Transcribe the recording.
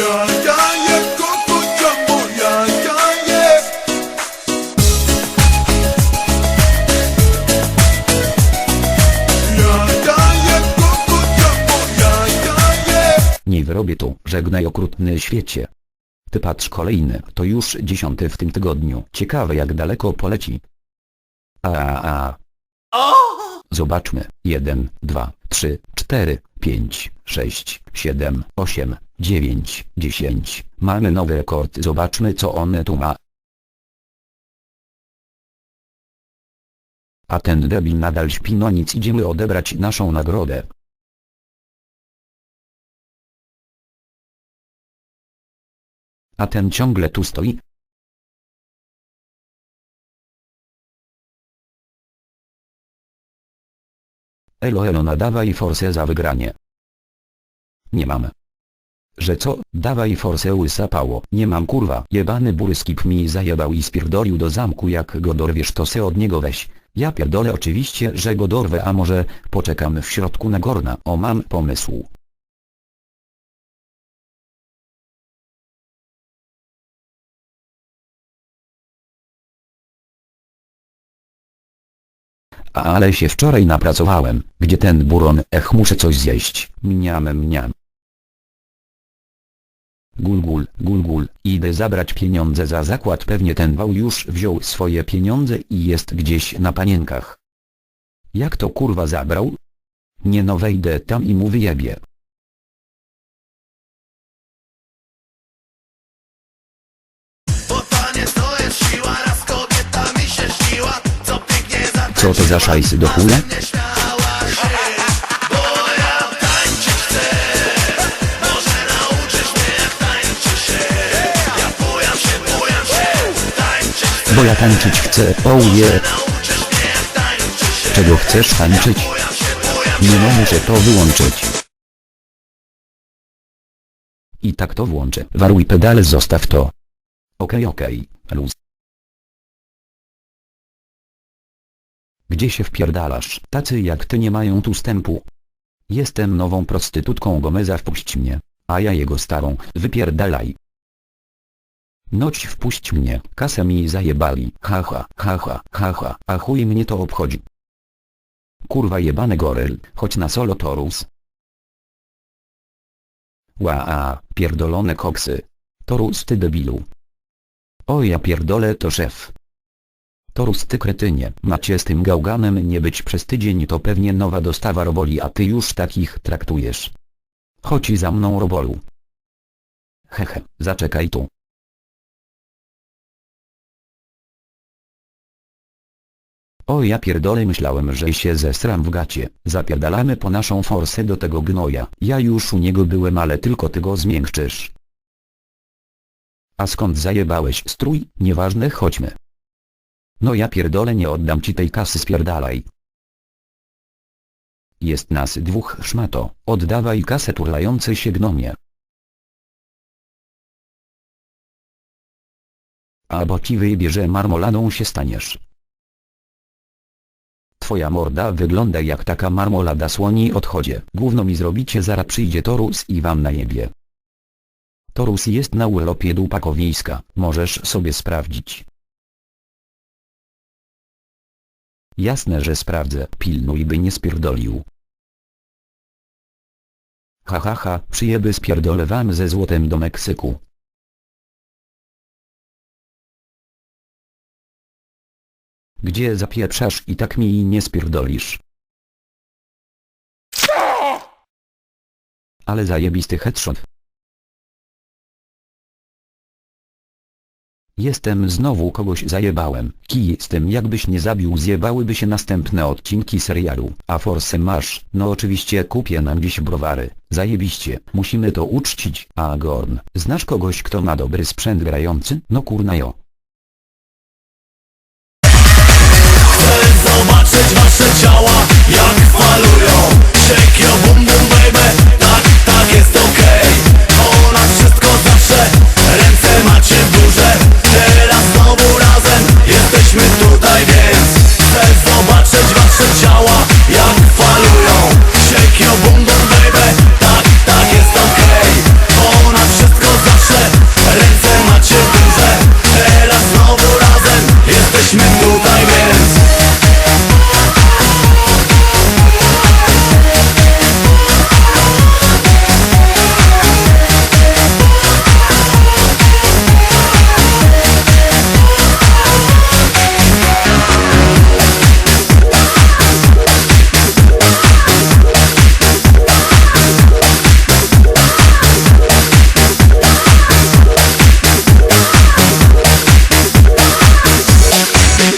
Ja, ja, je, Coco Jumbo, ja, ja, je. Ja, ja, je, Coco Jumbo, ja, ja, je. Nie wyrobię tu, żegnaj okrutny świecie. Ty patrz kolejny, to już dziesiąty w tym tygodniu. Ciekawe jak daleko poleci. A, a, a. Zobaczmy. 1, 2, 3, 4, 5, 6, 7, 8, 9, 10. Mamy nowy rekord. Zobaczmy co on tu ma. A ten debil nadal śpi no nic idziemy odebrać naszą nagrodę. A ten ciągle tu stoi. Elo elo nadawaj forsę za wygranie. Nie mam. Że co? Dawaj forsę łysapało. Nie mam kurwa. Jebany buryskip mi zajebał i spierdolił do zamku jak go dorwiesz to se od niego weź. Ja pierdolę oczywiście, że go dorwę a może poczekam w środku na gorna. O mam pomysł. Ale się wczoraj napracowałem. Gdzie ten buron? Ech muszę coś zjeść. Mniam mniam. Gul gul, gul gul, idę zabrać pieniądze za zakład pewnie ten wał już wziął swoje pieniądze i jest gdzieś na panienkach. Jak to kurwa zabrał? Nie no wejdę tam i mu wyjebie. Co to za szajsy do się Bo ja tańczyć chcę oh yeah. Czego chcesz tańczyć? Nie no muszę to wyłączyć. I tak to włączę. Waruj pedale zostaw to. Okej okej, luz. Gdzie się wpierdalasz? Tacy jak ty nie mają tu wstępu. Jestem nową prostytutką Gomeza wpuść mnie. A ja jego starą, wypierdalaj. Noć wpuść mnie, kasę mi zajebali, haha, haha, haha, a chuj mnie to obchodzi. Kurwa jebany goryl, chodź na solo Torus. Ła, pierdolone koksy. Torus ty debilu. O ja pierdolę to szef. Torus ty kretynie, macie z tym gałganem nie być przez tydzień to pewnie nowa dostawa roboli a ty już takich traktujesz. Chodź za mną robolu. Hehe, zaczekaj tu. O ja pierdolę myślałem, że się zesram w gacie. Zapierdalamy po naszą forsę do tego gnoja. Ja już u niego byłem, ale tylko ty go zmiękczysz. A skąd zajebałeś strój? Nieważne, chodźmy. No ja pierdolę nie oddam ci tej kasy spierdalaj. Jest nas dwóch szmato, oddawaj kasę turlający się gnomie. Albo ci wyjebie, że marmoladą się staniesz. Twoja morda wygląda jak taka marmolada słoni odchodzie. Gówno mi zrobicie zara przyjdzie Torus i wam najebie. Torus jest na urlopie dupakowiejska, możesz sobie sprawdzić. Jasne, że sprawdzę, pilnuj by nie spierdolił. Ha ha ha, przyjeby spierdolę wam ze złotem do Meksyku. Gdzie zapieprzasz i tak mi nie spierdolisz. Ale zajebisty headshot. Jestem znowu kogoś zajebałem. Kij z tym jakbyś nie zabił zjebałyby się następne odcinki serialu. A forsę masz? No oczywiście kupię nam dziś browary. Zajebiście. Musimy to uczcić. A Gorn, znasz kogoś kto ma dobry sprzęt grający? No kurna jo. Chcę zobaczyć ciała Jak falują your bum bum me